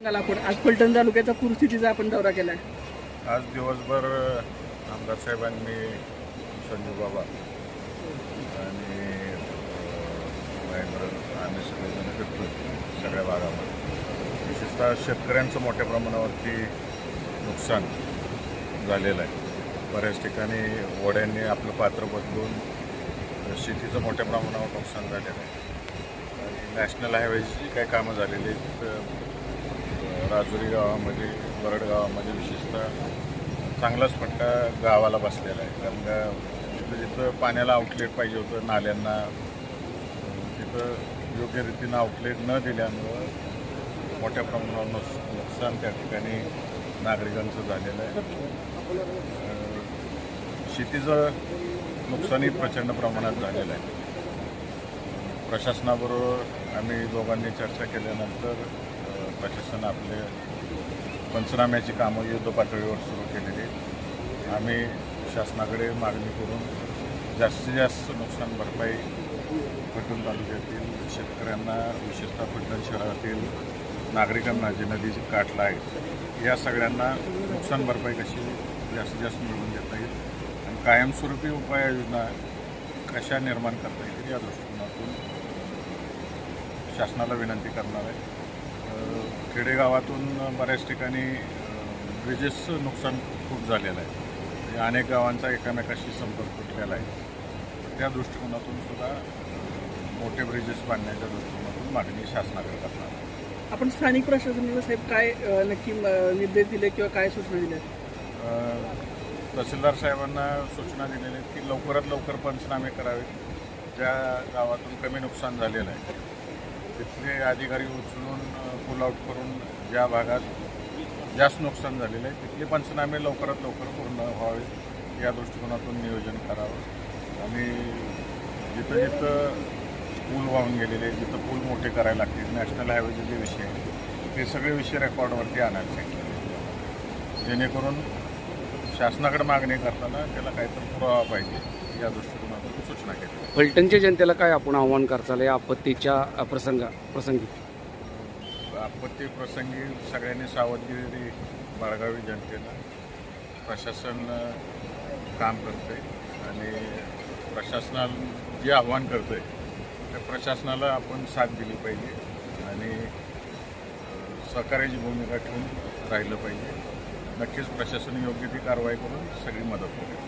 आपण. आज पलटण तालुक्याचा पूरस्थितीचा आपण दौरा केलाय. आज दिवसभर आमदार साहेबांनी संजू बाबा आणि महेंद्र आम्ही सगळेजण फिरतो सगळ्या भागामध्ये. विशेषतः शेतकऱ्यांचं मोठ्या प्रमाणावरती नुकसान झालेलं आहे. बऱ्याच ठिकाणी वड्यांनी आपलं पात्र बदलून शेतीचं मोठ्या प्रमाणावर नुकसान झालेलं आहे. आणि नॅशनल हायवेची काही कामं झालेली आहेत राजुरी गावामध्ये वरड गावामध्ये विशेषतः चांगलाच फटका गावाला बसलेला आहे. कारण का जिथं जिथं पाण्याला आउटलेट पाहिजे होतं नाल्यांना तिथं योग्य रीतीनं आउटलेट न दिल्यामुळं मोठ्या प्रमाणावर नुस नुकसान त्या ठिकाणी नागरिकांचं झालेलं आहे. शेतीचं नुकसानही प्रचंड प्रमाणात झालेलं आहे. प्रशासनाबरोबर आम्ही दोघांनी चर्चा केल्यानंतर प्रशासन आपले पंचनाम्याची कामं युद्ध पातळीवर सुरू केलेली आहेत. आम्ही शासनाकडे मागणी करून जास्तीत जास्त नुकसान भरपाई फलटण तालुक्यातील शेतकऱ्यांना विशेषतः फलटण शहरातील नागरिकांना जे नदीचे काठला आहे या सगळ्यांना नुकसान भरपाई कशी जास्तीत जास्त मिळवून देता येईल आणि कायमस्वरूपी उपाययोजना कशा निर्माण करता येतील या दृष्टिकोनातून शासनाला विनंती करणार आहे खेडेगावातून बऱ्याच ठिकाणी ब्रिजेसचं नुकसान खूप झालेलं आहे. म्हणजे अनेक गावांचा एकमेकाशी संपर्क तुटलेला आहे. त्या दृष्टिकोनातून सुद्धा मोठे ब्रिजेस बांधण्याच्या दृष्टिकोनातून मागणी शासनाकडे करणार. आपण स्थानिक प्रशासनाला साहेब काय नक्की निर्देश दिले किंवा काय सूचना दिल्या? तहसीलदार साहेबांना सूचना दिलेल्या आहेत की लवकरात लवकर पंचनामे करावेत. ज्या गावातून कमी नुकसान झालेलं आहे तिथले अधिकारी उचलून पुल आउट करून ज्या भागात जास्त नुकसान झालेलं आहे तिथले पंचनामे लवकरात लवकर पूर्ण व्हावे या दृष्टिकोनातून नियोजन करावं. आणि जिथं जिथं पूल वाहून गेलेले आहेत, जिथं पूल मोठे करायला लागतील नॅशनल हायवेचे जे विषय आहेत ते सगळे विषय रेकॉर्डवरती आणायला सांगितले. जेणेकरून शासनाकडे मागणी करताना त्याला काहीतरी पुरावा पाहिजे या दृष्टिकोनातून सूचना केली फलटणच्या जनतेला काय आपण आव्हान करताल या आपत्तीच्या प्रसंगा प्रसंगी? आपत्ती प्रसंगी सगळ्यांनी सावधगिरी बाळगावी जनतेनं. प्रशासन काम करते आणि प्रशासनाला जे आव्हान करते त्या प्रशासनाला आपण साथ दिली पाहिजे आणि सहकार्याची भूमिका ठेवून राहिलं पाहिजे. नक्कीच प्रशासन योग्य ती कारवाई करून सगळी मदत करेल